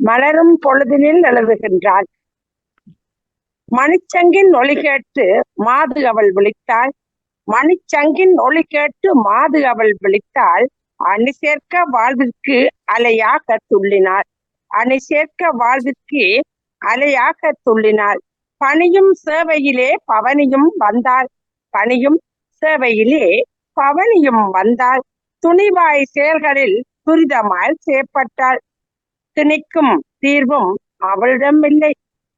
மலரும் பொழுதினில் எழுதுகின்றாள் மணிச்சங்கின் ஒளி கேட்டு மாது அவள் விழித்தாள். மணிச்சங்கின் ஒளி கேட்டு மாது அவள் விழித்தாள். அணி சேர்க்க வாழ்விற்கு அலையாக துள்ளினாள். அணி சேர்க்க வாழ்விற்கு அலையாக துள்ளினாள். பணியும் சேவையிலே பவனியும் வந்தாள். பணியும் சேவையிலே பவனியும் வந்தாள். துணிவாய் செயல்களில் துரிதமாய் செயற்பட்டாள் திணிக்கும் தீர்வும் அவளிடம் இல்லை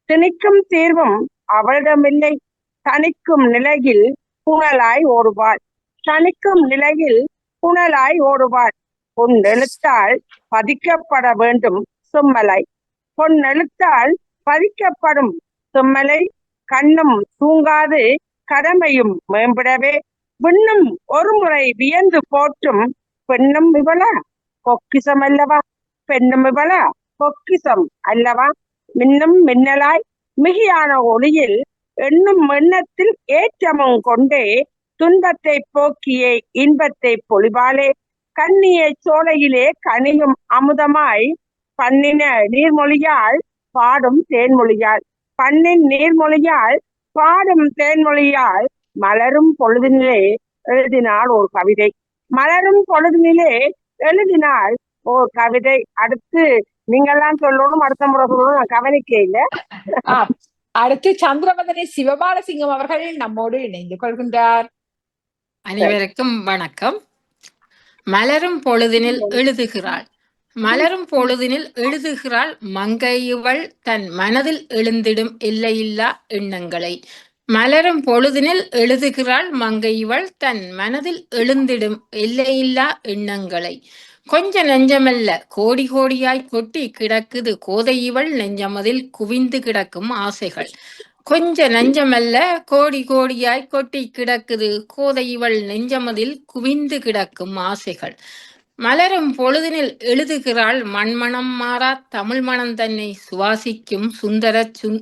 திணிக்கும் தீர்வும் அவளிடமில்லை. தணிக்கும் நிலையில் புனலாய் ஓடுவாள். தணிக்கும் நிலையில் புனலாய் ஓடுவாள். உன் எழுத்தால் பதிக்கப்பட வேண்டும் சும்மலை. பொன் எழுத்தால் பதிக்கப்படும் சும்மலை கண்ணும் தூங்காது கடமையும் மேம்படவே. விண்ணும் ஒரு முறை வியந்து போற்றும் பெண்ணும் இவளா? பொக்கிசமல்லவா அல்லவா பொக்கிசம் அல்லவா? மின்னும் மின்னலாய் மிகையான ஒளியில் எண்ணும் எண்ணத்தில் ஏற்றமும் கொண்டே துன்பத்தை போக்கியே இன்பத்தை பொழிவாலே கண்ணிய சோலையிலே கனியும் அமுதமாய் பண்ணின நீர்மொழியால் பாடும் தேன்மொழியால். பண்ணின் நீர்மொழியால் பாடும் தேன்மொழியால் மலரும் பொழுதினிலே எழுதினாள் ஒரு கவிதை. மலரும் பொழுதினிலே எழுதினாள் ஒரு கவிதை. அடுத்து நீங்கெல்லாம் சொல்லணும் அடுத்த முறை சொல்லணும். நான் கவனிக்க இல்ல. அடுத்து சந்திரவதனி சிவபாலசிங்கம் அவர்கள் நம்மோடு இணைந்து கொள்கின்றார். அனைவருக்கும் வணக்கம். மலரும் பொழுதினில் எழுதுகிறாள். மலரும் பொழுதினில் எழுதுகிறாள் மங்கையுவள் தன் மனதில் எழுந்திடும் எல்லையில்லா எண்ணங்களை. மலரும் பொழுதினில் எழுதுகிறாள் மங்கையுவள் தன் மனதில் எழுந்திடும் எல்லையில்லா எண்ணங்களை. கொஞ்ச நெஞ்சமல்ல. கோடி கோடியாய் கொட்டி கிடக்குது. கோதையிவள் நெஞ்சமதில் குவிந்து கிடக்கும் ஆசைகள். கொஞ்ச நெஞ்சமல்ல. கோடி கோடியாய் கொட்டி கிடக்குது. கோதையிவள் நெஞ்சமதில் குவிந்து கிடக்கும் ஆசைகள். மலரும் பொழுதினில் எழுதுகிறாள் மண்மணம் மாறா தமிழ் மணம் தன்னை சுவாசிக்கும் சுந்தர சுந்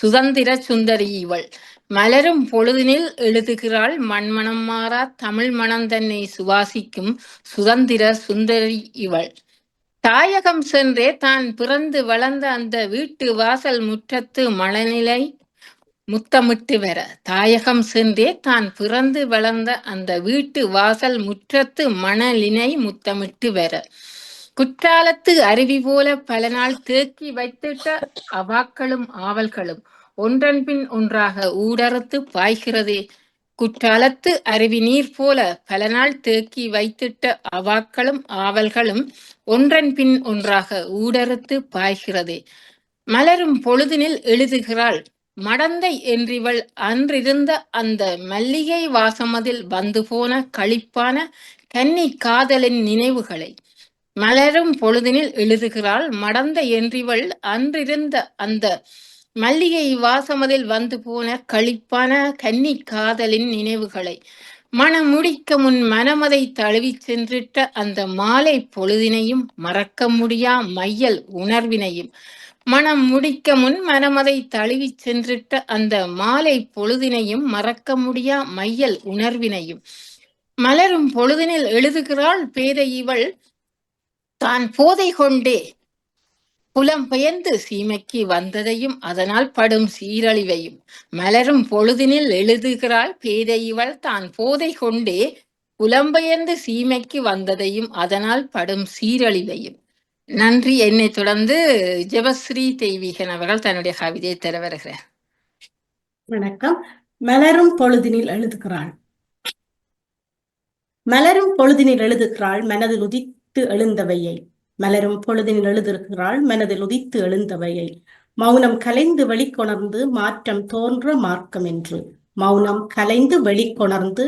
சுதந்திர சுந்தரி இவள். மலரும் பொழுதினில் எழுதுகிறாள் மண்மணம் மாறா தமிழ் மனம் தன்னை சுவாசிக்கும் சுதந்திர சுந்தரி இவள். தாயகம் சென்றே தான் பிறந்து வளர்ந்த அந்த வீட்டு வாசல் முற்றத்து மழநிலை முத்தமிட்டு வர. தாயகம் சென்றே தான் பிறந்து வளர்ந்த அந்த வீட்டு வாசல் முற்றத்து மணலினை முத்தமிட்டு வர. குற்றாலத்து அருவி போல பல நாள் தேக்கி வைத்திட்ட அவாக்களும் ஆவல்களும் ஒன்றன்பின் ஒன்றாக ஊடறுத்து பாய்கிறதே. குற்றாலத்து அருவி நீர் போல பல நாள் தேக்கி வைத்திட்ட அவாக்களும் ஆவல்களும் ஒன்றன் பின் ஒன்றாக ஊடறுத்து பாய்கிறதே. மலரும் பொழுதினில் எழுதுகிறாள் மடந்தை என்றிவள் அன்றிருந்த அந்த மல்லிகை வாசமதில் வந்து போன களிப்பான கன்னி காதலின் நினைவுகளை. மலரும் பொழுதினில் எழுதுகிறாள் மடந்தை என்றிவள் அன்றிருந்த அந்த மல்லிகை வாசமதில் வந்து போன களிப்பான கன்னி காதலின் நினைவுகளை மனம் முடிக்க முன் மனமதை தழுவிச் சென்றிட்ட அந்த மாலை பொழுதினையும் மறக்க முடியா மையல் உணர்வினையும் மனம் முடிக்க முன் மனமதை தழுவிச் சென்றிட்ட அந்த மாலை பொழுதினையும் மறக்க முடியா மையல் உணர்வினையும். மலரும் பொழுதினில் எழுதுகிறாள் பேதை இவள் தான் போதை கொண்டே புலம்பெயர்ந்து சீமைக்கு வந்ததையும் அதனால் படும் சீரழிவையும் மலரும் பொழுதினில் எழுதுகிறாள் பேதை இவள் தான் போதை கொண்டே புலம்பெயர்ந்து சீமைக்கு வந்ததையும் அதனால் படும் சீரழிவையும். நன்றி. என்னை தொடர்ந்து ஜெபஸ்ரீ தெய்வீகன் அவர்கள் தன்னுடைய கவிதையை தர வருகிறார். வணக்கம். மலரும் பொழுதினில் எழுதுகிறாள். மலரும் பொழுதினில் எழுதுகிறாள். மனதில் உதித்து எழுந்தவையை. மலரும் பொழுதினில் எழுதிருக்கிறாள் மனதில் உதித்து எழுந்தவையை. மௌனம் கலைந்து வெளிக்கொணர்ந்து மாற்றம் தோன்ற மார்க்கம் என்று. மௌனம் கலைந்து வெளிக்கொணர்ந்து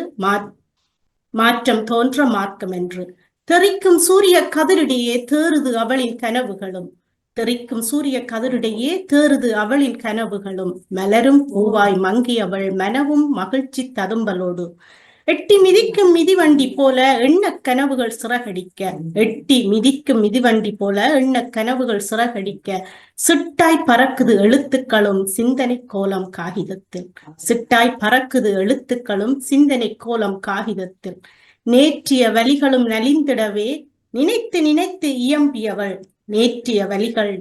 மாற்றம் தோன்ற மார்க்கம் என்று. தெறிக்கும் சூரிய கதிரிடையே தேறுது அவளின் கனவுகளும். தெறிக்கும் சூரிய கதிரிடையே தேறுது அவளின் கனவுகளும். மலரும் பூவாய் மங்கி அவள் மனவும் மகிழ்ச்சி ததும்பலோடு. எட்டி மிதிக்கும் மிதிவண்டி போல எண்ண கனவுகள் சிறகடிக்க. எட்டி மிதிக்கும் மிதிவண்டி போல எண்ண கனவுகள் சிறகடிக்க. சிட்டாய் பறக்குது எழுத்துக்களும் சிந்தனை கோலம் காகிதத்தில். சிட்டாய் பறக்குது எழுத்துக்களும் சிந்தனை கோலம் காகிதத்தில். நேற்றிய வலிகளும் நலிந்திடவே. நினைத்து நினைத்து இயம்பியவள். நேற்றிய வலிகள்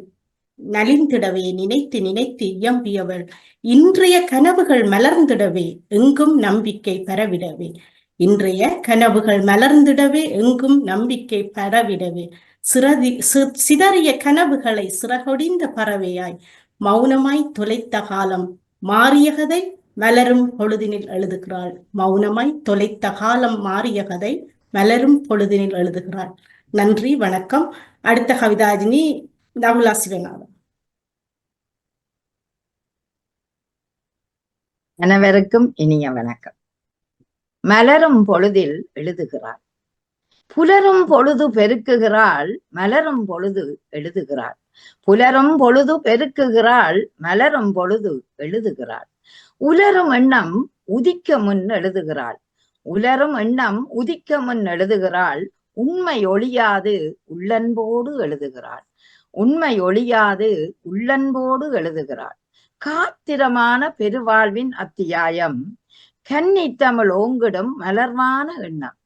நலிந்திடவே நினைத்து நினைத்து இயம்பியவள். இன்றைய கனவுகள் மலர்ந்திடவே எங்கும் நம்பிக்கை பரவிடவே. இன்றைய கனவுகள் மலர்ந்திடவே எங்கும் நம்பிக்கை பரவிடவே. சிறதி சி- சிதறிய கனவுகளை சிறகொடிந்த பறவையாய் மௌனமாய் தொலைத்த காலம் மாறிய கதை மலரும் பொழுதினில் எழுதுகிறாள். மௌனமாய் தொலைத்த காலம் மாறிய கதை மலரும் பொழுதினில் எழுதுகிறாள். நன்றி வணக்கம். அடுத்த கவிதாஜினி நகுலா சிவநாதன் அனைவருக்கும் இனிய வணக்கம். மலரும் பொழுதில் எழுதுகிறாள். புலரும் பொழுது பெருக்குகிறாள் மலரும் பொழுது எழுதுகிறாள். புலரும் பொழுது பெருக்குகிறாள் மலரும் பொழுது எழுதுகிறாள். உலரும் எண்ணம் உதிக்க முன் எழுதுகிறாள். உலரும் எண்ணம் உதிக்க முன் எழுதுகிறாள். உண்மை ஒழியாது உள்ளன்போடு எழுதுகிறாள். உண்மை ஒழியாது உள்ளன்போடு எழுதுகிறாள். காத்திரமான பெருவாழ்வின் அத்தியாயம். கன்னித்தமிழ் ஓங்கிடும் மலர்வான எண்ணம்.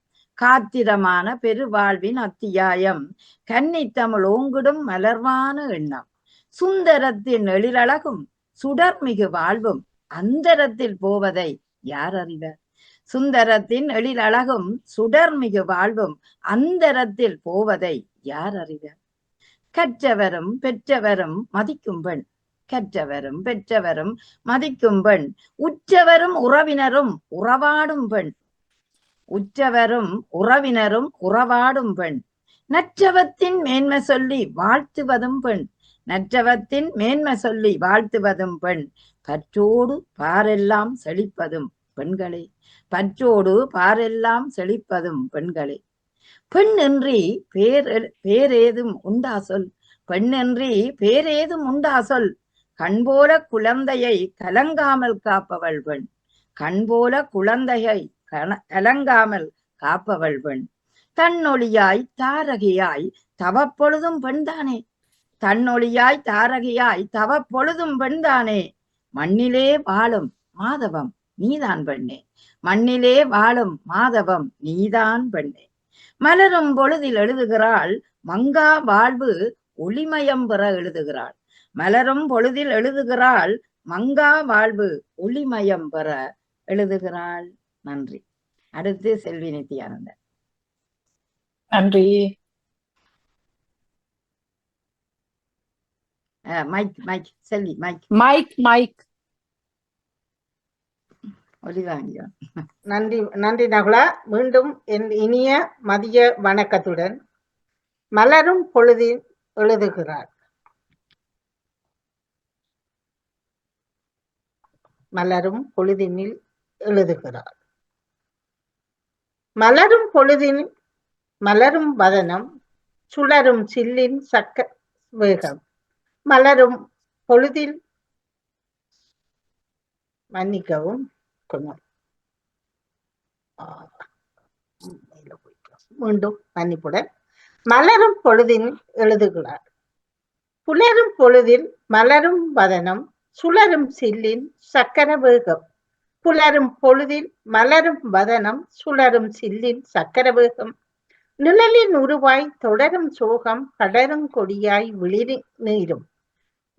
காத்திரமான பெருவாழ்வின் அத்தியாயம். கன்னித்தமிழ் ஓங்கிடும் மலர்வான எண்ணம். சுந்தரத்தின் எழிலழகும் சுடர்மிகு வாழ்வும் அந்தரத்தில் போவதை யார் அறிவர்? சுந்தரத்தின் எழிலழகும் சுடர்மிகு வாழ்வும் அந்தரத்தில் போவதை யார் அறிவர்? கற்றவரும் பெற்றவரும் மதிக்கும் பெண். கற்றவரும் பெற்றவரும் மதிக்கும் பெண். உற்றவரும் உறவினரும் உறவாடும் பெண். உற்றவரும் உறவினரும் உறவாடும் பெண். நற்றவத்தின் மேன்மை சொல்லி வாழ்த்துவதும் பெண். நற்றவத்தின் மேன்மை சொல்லி வாழ்த்துவதும் பெண். பற்றோடு பாரெல்லாம் செழிப்பதும் பெண்களே. பற்றோடு பாரெல்லாம் செழிப்பதும் பெண்களே. பெண்ணின்றி பேர் பேரேதும் உண்டா சொல் பெண்ணின்றி பேரேதும் உண்டா சொல் கண்போல குழந்தையை கலங்காமல் காப்பவள் பெண். கண்போல குழந்தையை கலங்காமல் காப்பவள் பெண். தன்னொழியாய் தாரகையாய் தவப்பொழுதும் பெண்தானே? தன்னொழியாய் தாரகையாய் தவப்பொழுதும் பெண்தானே? மண்ணிலே வாழும் மாதவம் நீதான் பெண்ணே. மண்ணிலே வாழும் மாதவம் நீதான் பெண்ணே. மலரும் பொழுதில் எழுதுகிறாள் மங்கா வாழ்வு ஒளிமயம் பெற எழுதுகிறாள். மலரும் பொழுதில் எழுதுகிறாள் மங்கா வாழ்வு ஒளிமயம் பெற எழுதுகிறாள். நன்றி. அடுத்து செல்வி நித்யானந்தன். நன்றி. மைக் மைக் செல்வி மைக் மைக் மைக் நன்றி நன்றி நகுலா. மீண்டும் என் இனிய மதிய வணக்கத்துடன் மலரும் பொழுதில் எழுதுகிறார். மலரும் பொழுதினில் எழுதுகிறார். மலரும் பொழுதின் மலரும் வதனம் சுழரும் சில்லின் சக்க வேகம். மலரும் பொழுதில் மன்னிக்கவும். கொஞ்சம் மீண்டும் மன்னிப்புடன் மலரும் பொழுதின் எழுதுகிறார் புலரும் பொழுதில் மலரும் வதனம் சுழரும் சில்லின் சக்கர வேகம் புலரும் பொழுதில் மலரும் வதனம் சுழரும் சில்லின் சக்கர வேகம் நிழலின் உருவாய் தொடரும் சோகம் படரும் கொடியாய் விளிரி நீரும்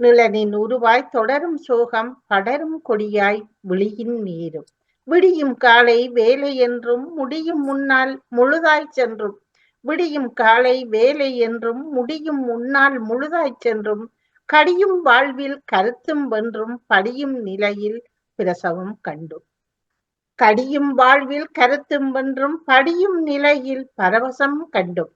நிழலின் உருவாய் தொடரும் சோகம் படரும் கொடியாய் விழியின் நீரும். விடியும் காலை வேலை என்றும் முடியும் முன்னால் முழுதாய் சென்றும். விடியும் காலை வேலை என்றும் முடியும் முன்னால் முழுதாய் சென்றும். கடியும் வாழ்வில் கருத்தும் வென்றும் படியும் நிலையில் பிரசவம் கண்டும். கடியும் வாழ்வில் கருத்தும் வென்றும் படியும் நிலையில் பரவசம் கண்டும்.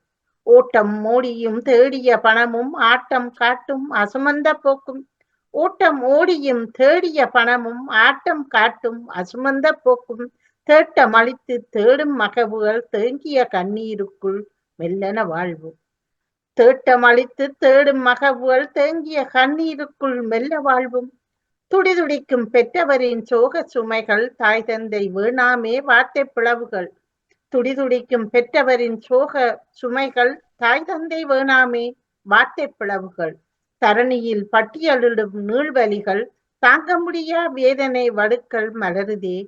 ஓட்டம் மோடியும் தேடிய பணமும் ஆட்டம் காட்டும் அசுமந்த போக்கும். ஓட்டம் ஓடியும் தேடிய பணமும் ஆட்டம் காட்டும் அசுமந்த போக்கும். தேட்டம் அளித்து தேடும் மகவுகள் தேங்கிய கண்ணீருக்குள் மெல்லன வாழ்வு. தேட்டம் அளித்து தேடும் மகவுகள் தேங்கிய கண்ணீருக்குள் மெல்ல வாழ்வும். துடிதுடிக்கும் பெற்றவரின் சோக சுமைகள் தாய் தந்தை வேணாமே வார்த்தை பிளவுகள். துடிதுடிக்கும் பெற்றவரின் சோக சுமைகள் தாய் தந்தை வேணாமே வார்த்தை பிளவுகள். தரணியில் பட்டியலிடும் நீள்வலிகள் தாங்க முடியா வேதனை வடுக்கள் மலருதே.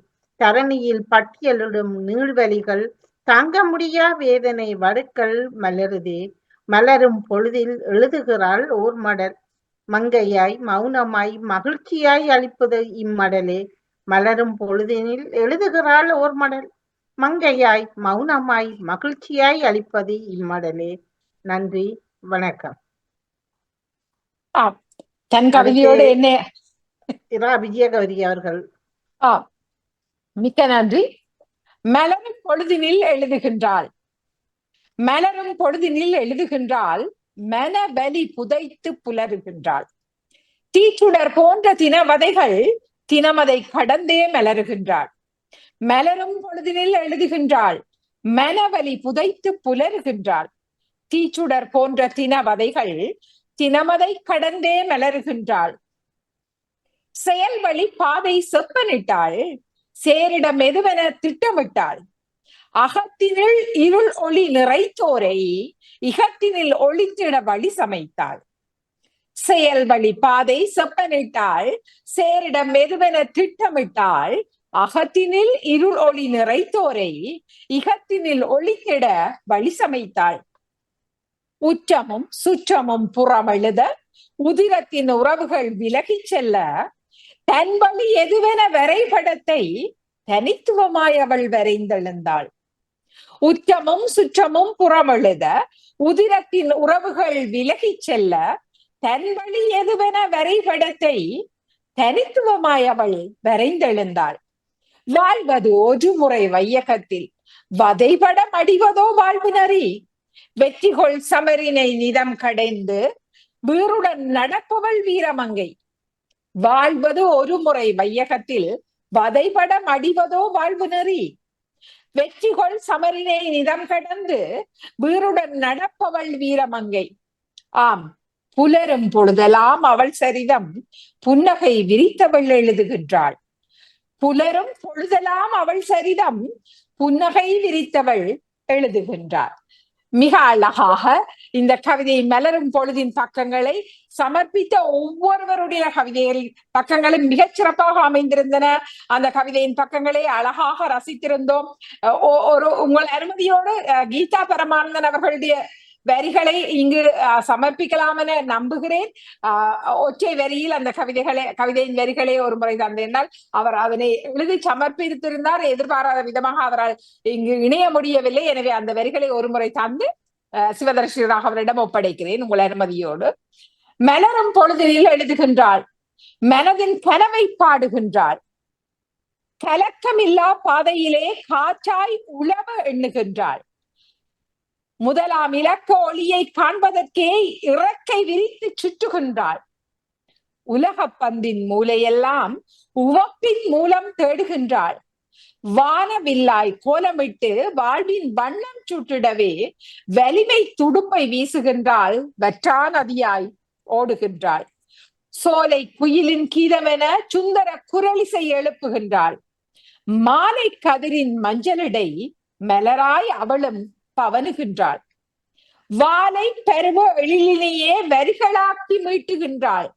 தரணியில் பட்டியலிடும் நீள்வலிகள் தாங்க முடியா வேதனை வடுக்கள் மலருதே. மலரும் பொழுதில் எழுதுகிறாள் ஓர் மடல் மங்கையாய் மௌனமாய் மகிழ்ச்சியாய் அளிப்பது இம்மடலே. மலரும் பொழுதினில் எழுதுகிறாள் ஓர் மடல் மங்கையாய் மௌனமாய் மகிழ்ச்சியாய் அளிப்பது இம்மடலே. நன்றி வணக்கம். தன் கவிதையோடு என்ன? இரா விஜயகௌரி அவர்கள். ஆ மிக்க நன்றி. மலரும் பொழுதினில் எழுதுகின்றாள். மலரும் பொழுதினில் எழுதுகின்றாள். மனவலி புதைத்து புலருகின்றாள். தீச்சுடர் போன்ற தினவதைகள் தினமதை கடந்தே மலருகின்றாள். மலரும் பொழுதினில் எழுதுகின்றாள். மனவலி புதைத்து புலருகின்றாள். தீச்சுடர் போன்ற தினவதைகள் தினமதை கடந்தே மலருகின்றாள். செயல்வழி பாதை செப்பனிட்டாள். சேரிடம் எதுவென திட்டமிட்டாள். அகத்தினில் இருள் ஒளி நிறைத்தோரை இகத்தினில் ஒளித்திட வழி சமைத்தாள். செயல் வழி பாதை செப்பனிட்டாள். சேரிடம் எதுவென திட்டமிட்டாள். அகத்தினில் இருள் ஒளி நிறைத்தோரை இகத்தினில் ஒளி கெட வழி சமைத்தாள். உற்றமும் சுற்றமும் புறமெழுத உதிரத்தின் உறவுகள் விலகிச் செல்ல தன் வழி எதுவென வரைபடத்தை தனித்துவமாய் அவள் வரைந்தெழுந்தாள். உற்றமும் சுற்றமும் புறமெழுத உதிரத்தின் உறவுகள் விலகிச் செல்ல தன் வழி எதுவென வரைபடத்தை தனித்துவமாய் அவள் வரைந்தெழுந்தாள். வாழ்வது ஒரு முறை வையகத்தில். வதைபடம் அடிவதோ வாழ்வு நரி வெற்றிகொள் சமரினை நிதம் கடைந்து வீருடன் நடப்பவள் வீரமங்கை. வாழ்வது ஒரு முறை வையகத்தில் வதைபடம் அடிவதோ வாழ்வு நெறி வெற்றிகொள் சமரினை நிதம் கடந்து வீருடன் நடப்பவள் வீரமங்கை. ஆம் புலரும் பொழுதெல்லாம் அவள் சரிதம். புன்னகை விரித்தவள் எழுதுகின்றாள். புலரும் பொழுதெல்லாம் அவள் சரிதம் புன்னகை விரித்தவள் எழுதுகின்றார். மிக அழகாக இந்த கவிதை மலரும் பொழுதின் பக்கங்களை சமர்ப்பித்த ஒவ்வொருவருடைய கவிதையில் பக்கங்களும் மிகச் சிறப்பாக அமைந்திருந்தன. அந்த கவிதையின் பக்கங்களை அழகாக ரசித்திருந்தோம். ஒரு உங்கள் அனுமதியோடு அஹ், கீதா பரமானந்தன் அவர்களுடைய வரிகளை இங்கு அஹ், சமர்ப்பிக்கலாம் என நம்புகிறேன். ஆஹ் ஒற்றை வரியில் அந்த கவிதைகளை கவிதையின் வரிகளை ஒரு முறை தந்திருந்தால் அவர் அதனை எழுதி சமர்ப்பித்திருந்தார். எதிர்பாராத விதமாக அவரால் இங்கு இணைய முடியவில்லை. எனவே அந்த வரிகளை ஒரு முறை தந்து அஹ், சிவதர்ஷி ராகவரிடம் ஒப்படைக்கிறேன் உங்கள் அனுமதியோடு. மலரும் பொழுதில் எழுதுகின்றாள். மனதின் கனவை பாடுகின்றாள். கலக்கமில்லா பாதையிலே காற்றாய் உழவ எண்ணுகின்றாள். முதலாம் இலக்க ஒளியை காண்பதற்கே இறக்கை விரித்து சுற்றுகின்றாள். உலகப் பந்தின் மூலையெல்லாம் உவப்பின் மூலம் தேடுகின்றாள். வானவில்லாய் கோலமிட்டு வாழ்வின் வண்ணம் சுட்டிடவே வலிமை துடுப்பை வீசுகின்றாள் வற்றா நதியாய் ஓடுகின்றாள். சோலை குயிலின் கீதமென சுந்தர குரலிசை எழுப்புகின்றாள். மாலை கதிரின் மஞ்சளிடை மலராய் அவளும் பவனுகின்றாள். வாளை பருவ எழிலினையே வரிகளாக்கி மீட்டுகின்றாள்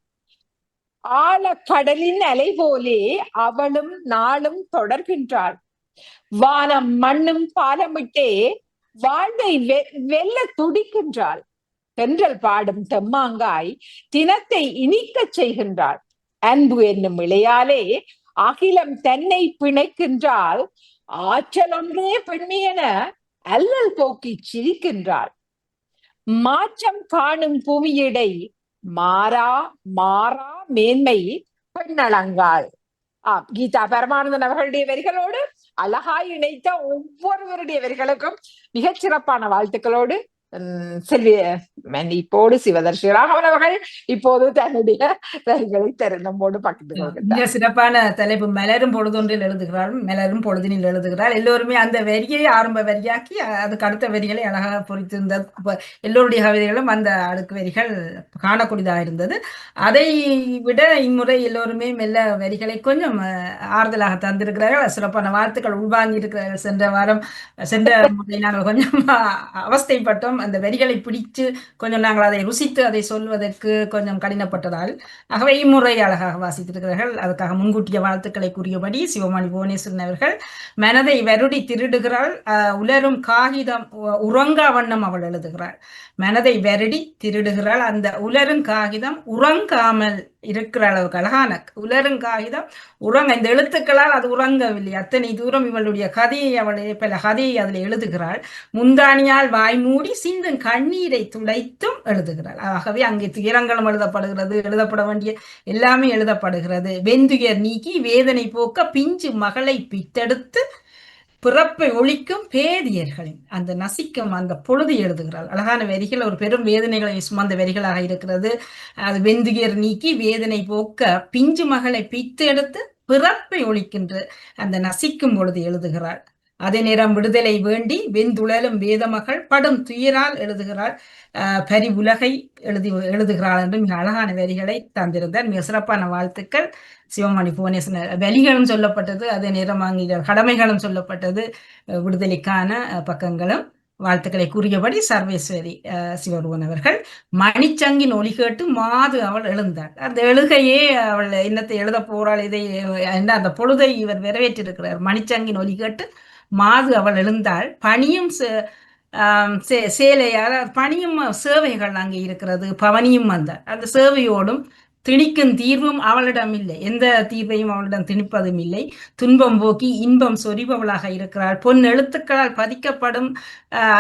ஆழக்கடலின் அலை போலே அவளும் நாளும் தொடர்கின்றாள். வானம் மண்ணும் பாலமிட்டே வாழ்வை வெ- வெல்ல துடிக்கின்றாள். தென்றல் பாடும் தெம்மாங்காய் தினத்தை இனிக்கச் செய்கின்றாள். அன்பு என்னும் இளையாலே அகிலம் தன்னை பிணைக்கின்றாள். ஆற்றல் ஒன்றே பெண்மையென அல்லல் போக்கி சிரிக்கின்றாள். மாற்றம் காணும் புவியிடை மாறா மாறா மேன்மை பெண்ணளங்காள் ஆஹ் கீதா பரமானந்தன் அவர்களுடைய வரிகளோடு அழகாய் இணைத்த ஒவ்வொருவருடைய வரிகளுக்கும் மிகச் சிறப்பான வாழ்த்துக்களோடு உம், செல்வி மன்னிப்போடு சிவதர்ஷி ராகவன் அவர்கள் இப்போது தன்னுடைய வரிகளை தரு நம்மோடு மிக சிறப்பான தலைப்பு மலரும் பொழுதொன்றில் எழுதுகிறாள் மலரும் பொழுதினில் எழுதுகிறார் எல்லோருமே அந்த வரியை ஆரம்ப வரியாக்கி அதுக்கு அடுத்த வரிகளை அழகாக பொறித்திருந்த எல்லோருடைய கவிதைகளும் அந்த அடுக்கு வரிகள் காணக்கூடியதாக இருந்தது அதை விட இம்முறை எல்லோருமே மெல்ல வரிகளை கொஞ்சம் அஹ், ஆறுதலாக தந்திருக்கிறார்கள் சிறப்பான வார்த்தைகள் உள்வாங்கி இருக்கிறார்கள் சென்ற வாரம் சென்ற முறை நாங்கள் கொஞ்சம் அவஸ்தைப்பட்டோம் அந்த வரிகளை பிடித்து கொஞ்சம் நாங்கள் அதை ருசித்து அதை சொல்வதற்கு கொஞ்சம் கடினப்பட்டதால் ஆகவே இம்முறை அழகாக வாசித்திருக்கிறார்கள். அதுக்காக முன்கூட்டிய வாழ்த்துக்களை கூறியபடி சிவமணி புவனேஸ்வரன் அவர்கள் மனதை வருடி திருடுகிறாள் உலரும் காகிதம் உறங்கா வண்ணம் அவள் எழுதுகிறாள். மனதை வருடி திருடுகிறாள் அந்த உலரும் காகிதம் உறங்காமல் இருக்கிற அளவுக்கு அழகான உலரும் காகிதம் உறங்க இந்த எழுத்துக்களால் அது உறங்கவில்லை. அத்தனை தூரம் இவளுடைய கதையை அவள் பல கதையை அதில் எழுதுகிறாள். முந்தானியால் வாய் மூடி சிந்தும் கண்ணீரை துடைத்தும் எழுதுகிறாள். ஆகவே அங்கே துயரங்களும் எழுதப்படுகிறது எழுதப்பட வேண்டிய எல்லாமே எழுதப்படுகிறது. வெந்துயர் நீக்கி வேதனை போக்க பிஞ்சு மகளை பித்தெடுத்து பிறப்பை ஒழிக்கும் பேதியர்களின் அந்த நசிக்கும் அந்த பொழுது எழுதுகிறாள். அழகான வரிகள் ஒரு பெரும் வேதனைகளை சுமந்த வரிகளாக இருக்கிறது. அது வெந்துயர் நீக்கி வேதனை போக்க பிஞ்சு மகளை பித்து எடுத்து பிறப்பை ஒழிக்கின்ற அந்த நசிக்கும் பொழுது எழுதுகிறாள். அதே நேரம் விடுதலை வேண்டி வெந்துழலும் வேதமகள் படும் துயரால் எழுதுகிறாள். பரி உலகை எழுதி எழுதுகிறாள் என்று மிக அழகான வரிகளை தந்திருந்தார். மிக சிறப்பான வாழ்த்துக்கள். சிவமணி புவனேஸ்வரர் வலிகளும் சொல்லப்பட்டது. அதே நேரம் அங்கே கடமைகளும் சொல்லப்பட்டது. விடுதலைக்கான பக்கங்களும். வாழ்த்துக்களை கூறியபடி சர்வேஸ்வரி சிவருவன் அவர்கள் மணிச்சங்கின் ஒலி கேட்டு மாது அவள் எழுந்தாள். அந்த எழுகையே அவள் என்னத்தை எழுத போறாள் இதை என்ன அந்த பொழுதை இவர் வரவேற்றிருக்கிறார். மணிச்சங்கின் ஒலி கேட்டு மாது அவள் எழுந்தாள். பணியும் சே- சே- சேலையால் பணியும் சேவைகள் அங்கே இருக்கிறது. பவனியும் வந்தார் அந்த சேவையோடும் திணிக்கும் தீர்வும் அவளிடம் இல்லை எந்த தீர்வையும் அவளிடம் திணிப்பதும் இல்லை. துன்பம் போக்கி இன்பம் சொரிபவளாக இருக்கிறாள். பொன் எழுத்துக்களால் பதிக்கப்படும்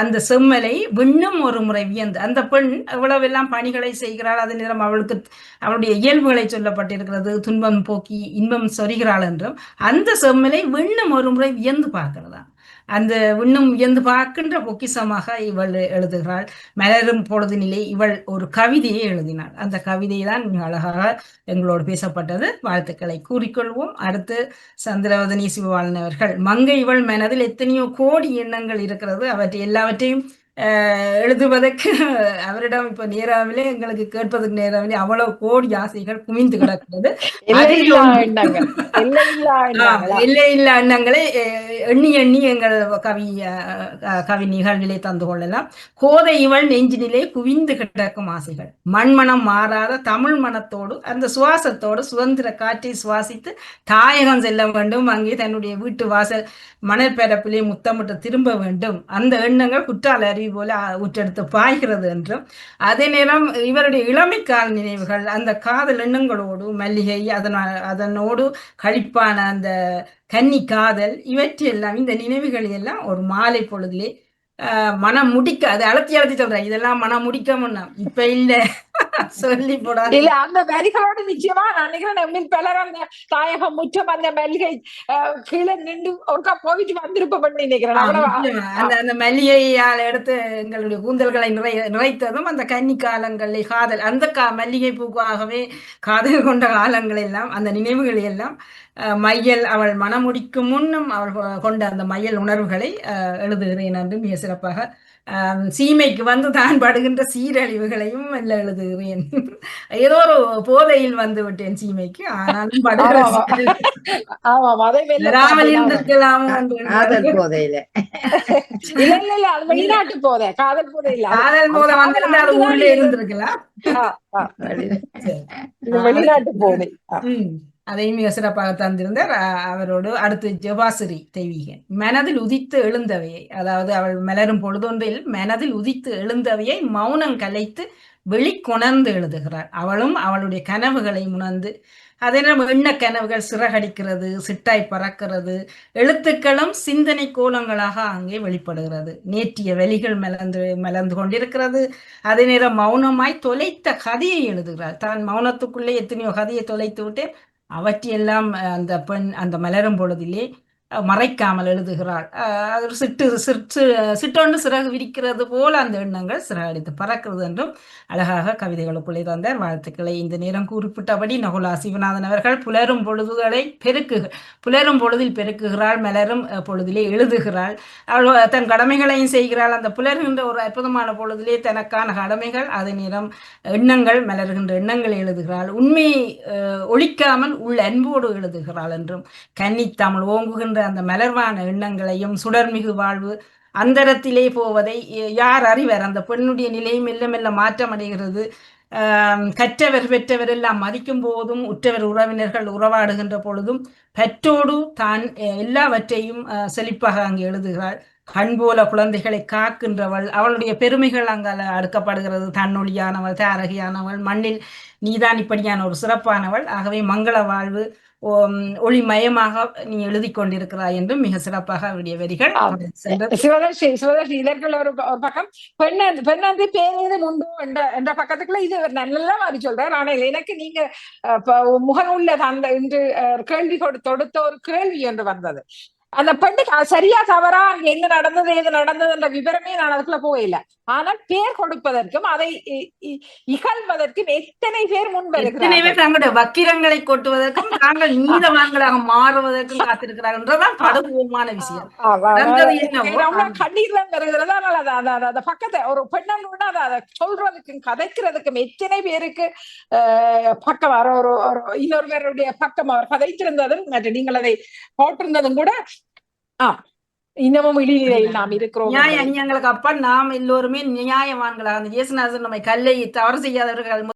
அந்த செம்மலை விண்ணும் ஒரு முறை வியந்து அந்த பெண் எவ்வளவெல்லாம் பணிகளை செய்கிறாள். அதே நேரம் அவளுக்கு அவளுடைய இயல்புகளை சொல்லப்பட்டிருக்கிறது. துன்பம் போக்கி இன்பம் சொரிகிறாள் என்றும் அந்த செம்மலை விண்ணும் ஒரு முறை வியந்து பார்க்கிறதா அந்த விண்ணும் வியந்து பார்க்கின்ற பொக்கிஷமாக இவள் எழுதுகிறாள். மலரும் பொழுதினிலே இவள் ஒரு கவிதையை எழுதினாள். அந்த கவிதை தான் மிக அழகாக எங்களோடு பேசப்பட்டது. வாழ்த்துக்களை கூறிக்கொள்வோம். அடுத்து சந்திரவதனி சிவபாலன் அவர்கள் மங்கை இவள் மனதில் எத்தனையோ கோடி எண்ணங்கள் இருக்கிறது. அவற்றை எல்லாவற்றையும் அஹ், எழுதுவதற்கு அவரிடம் இப்ப நேராவிலே எங்களுக்கு கேட்பதற்கு நேராவிலே அவ்வளவு கோடி ஆசைகள் குவிந்து கிடக்கிறது. இல்லை இல்ல எண்ணங்களை அஹ், எண்ணி எண்ணி எங்கள் கவி கவி நிகழ்விலே தந்து கொள்ளலாம். கோதை இவள் நெஞ்சினிலே குவிந்து கிடக்கும் ஆசைகள். மண்மனம் மாறாத தமிழ் மனத்தோடு அந்த சுவாசத்தோடு சுதந்திர காற்றை சுவாசித்து தாயகம் செல்ல வேண்டும். அங்கே தன்னுடைய வீட்டு வாசல் மணல் பரப்பிலே முத்தமிட்டு திரும்ப வேண்டும். அந்த எண்ணங்கள் குற்றால அருவி போல அஹ், ஊற்றெடுத்து பாய்கிறது என்றும் அதே நேரம் இவருடைய இளமைக்கால நினைவுகள் அந்த காதல் எண்ணங்களோடு மல்லிகை அதன அதனோடு களிப்பான அந்த கன்னி காதல் இவற்றையெல்லாம் இந்த நினைவுகள் எல்லாம் ஒரு மாலை பொழுதுலே மனம் முடிக்க அது அழத்தி அழத்தி சொல்றேன் இதெல்லாம் மனம் முடிக்க முன்னா இப்ப இல்லை. சொல்லி போடாது இல்ல அந்த வரிகளோட நிச்சயமா நான் நினைக்கிறேன் நம்மில் பலர் அந்த தாயகம் முற்றம் அந்த மல்லிகை கீழே நின்று ஒருக்கா போயிட்டு வந்திருப்போம் நினைக்கிறேன். அந்த அந்த மல்லிகையால் எடுத்து எங்களுடைய கூந்தல்களை நிறை நிறைத்ததும் அந்த கன்னி காலங்களில் காதல் அந்த கா மல்லிகை பூவாகவே காதல் கொண்ட காலங்கள் எல்லாம் அந்த நினைவுகள் எல்லாம் மையல் அவள் மனமுடிக்கும் முன்னும் அவள் கொண்ட அந்த மையல் உணர்வுகளை அஹ், எழுதுகிறேன். என்று மிக சிறப்பாக சீமைக்கு வந்து தான் படுகின்ற சீரழிவுகளையும் மெல்ல எழுதுகிறேன் ஏதோ ஒரு போதையில் வந்து விட்டேன் சீமைக்கு. ஆனாலும் படுகிற ஆமா, ஆமா. சீரழிவு ஆமா அதை வெல்ல வராமல் பார்த்தேன். இருந்திருக்கலாமோ காதல் போதையில. இல்ல இல்ல இல்ல. அது வெளிநாட்டு போதே. காதல் போதை இல்ல காதல் போதை வந்திருந்தா அது ஊர்ல இருந்து- இருந்திருக்கலாம். வெளிநாட்டு போதை. அதையும் மிக சிறப்பாக தந்திருந்தார். அவரோடு அடுத்து ஜபாசிரி தெய்வீகன். மனதில் உதித்து எழுந்தவையை அதாவது அவள் மலரும் பொழுதொன்றில் மனதில் உதித்து எழுந்தவையை மௌனம் கலைத்து வெளிக்கொணர்ந்து எழுதுகிறாள் அவளும் அவளுடைய கனவுகளை உணர்ந்து அதே நம்ம எண்ண கனவுகள் சிறகடிக்கிறது சிட்டாய் பறக்கிறது எழுத்துக்களும் சிந்தனை கோலங்களாக அங்கே வெளிப்படுகிறது. நேற்றிய வெளிகள் மலர்ந்து மலர்ந்து கொண்டிருக்கிறது. அதே நேரம் மௌனமாய் தொலைத்த கதையை எழுதுகிறார். தான் மௌனத்துக்குள்ளே எத்தனையோ கதையை தொலைத்து விட்டு அவற்றையெல்லாம் அந்த பெண் அந்த மலரும் பொழுதிலே மறைக்காமல் எழுதுகிறாள். அது சிட்டு சிற்று சிட்டொன்று சிறகு விரிக்கிறது போல அந்த எண்ணங்கள் சிறகடித்து பறக்கிறது என்றும் அழகாக கவிதைகளுக்குள்ளே தந்தார். வாழ்த்துக்களை. இந்த நேரம் குறிப்பிட்டபடி நகுலா சிவநாதன் அவர்கள் புலரும் பொழுதுகளை பெருக்கு புலரும் பொழுதில் பெருக்குகிறாள் மலரும் பொழுதிலே எழுதுகிறாள். அவள் தன் கடமைகளையும் செய்கிறாள். அந்த புலர்கின்ற ஒரு அற்புதமான பொழுதிலே தனக்கான கடமைகள் அதே நேரம் எண்ணங்கள் மலர்கின்ற எண்ணங்களை எழுதுகிறாள். உண்மையை ஒழிக்காமல் உள் அன்போடு எழுதுகிறாள் என்றும் கன்னித்தாமல் ஓங்குகின்ற அந்த மலர்வான எண்ணங்களையும் சுடர்மிகு வாழ்வு அந்தரத்திலே போவதை யார் அறிவர்? அந்த பெண்ணுடைய நிலை மெல்ல மெல்ல மாற்றமடைகிறது கற்றவர் பெற்றவர் எல்லாம் மதிக்கும் போதும் உற்றவர் உறவினர்கள் உறவாடுகின்ற பொழுதும் பெற்றோடு தான் எல்லாவற்றையும் அஹ், செழிப்பாக அங்கு எழுதுகிறாள். கண் போல குழந்தைகளை காக்கின்றவள் அவளுடைய பெருமைகள் அங்கால அடுக்கப்படுகிறது. தன்னொழியானவள் தாரகியானவள் மண்ணில் நீதான் இப்படியான ஒரு சிறப்பானவள். ஆகவே மங்கள வாழ்வு ஒளிமயமாக நீ எழுதி கொண்டிருக்கிறாய் என்றும் மிக சிறப்பாக அவருடைய வரிகள் சிவதர்ஷி சிவதர்ஷி இதற்குள்ள ஒரு பக்கம். பெண்ணன் பெண்ணந்தி பேரேதும் உண்டு என்ற என்ற பக்கத்துக்குள்ள இது நல்ல மாதிரி சொல்றார். ஆனால் எனக்கு நீங்க இப்ப முகநூல்ல அந்த இன்று அஹ், கேள்வி தொடுத்த ஒரு கேள்வி என்று வந்தது. அந்த பெண்ணுக்கு சரியா தவறா? அங்க என்ன நடந்தது எது நடந்தது என்ற விவரமே நான் அதுக்குள்ள போகல ஆனால் பேர் கொடுப்பதற்கும் அதை இகழ்வதற்கும் எத்தனை பேர் முன் எத்தனை வருகிறார்கள் பேர் தங்களுடைய வக்கிரங்களை கொட்டுவதற்கும் தாங்கள் நீதவான்களாக மாறுவதற்கும் காத்திருக்கிறார்கள் என்றதான் படுகோமான விஷயம். கண்ணீர் தான் வருகிறது ஆனால் அது அந்த பக்கத்தை ஒரு பெண்ணன்னு அதை அதை சொல்றதுக்கும் கதைக்கிறதுக்கும் எத்தனை பேருக்கு பக்கம் வர ஒரு இன்னொருவருடைய பக்கம் அவர் கதைத்திருந்ததும் நீங்கள் அதை போட்டிருந்ததும் கூட ஆ இன்னமும் இழிநிலையில் நாம் இருக்கிறோம் நியாய என்பதை. அநியங்களுக்கு அப்ப நாம் எல்லோருமே நியாயவான்களாக அந்த இயேசுநாதர் நம்மை கல்லை தவறு செய்யாதவர்கள்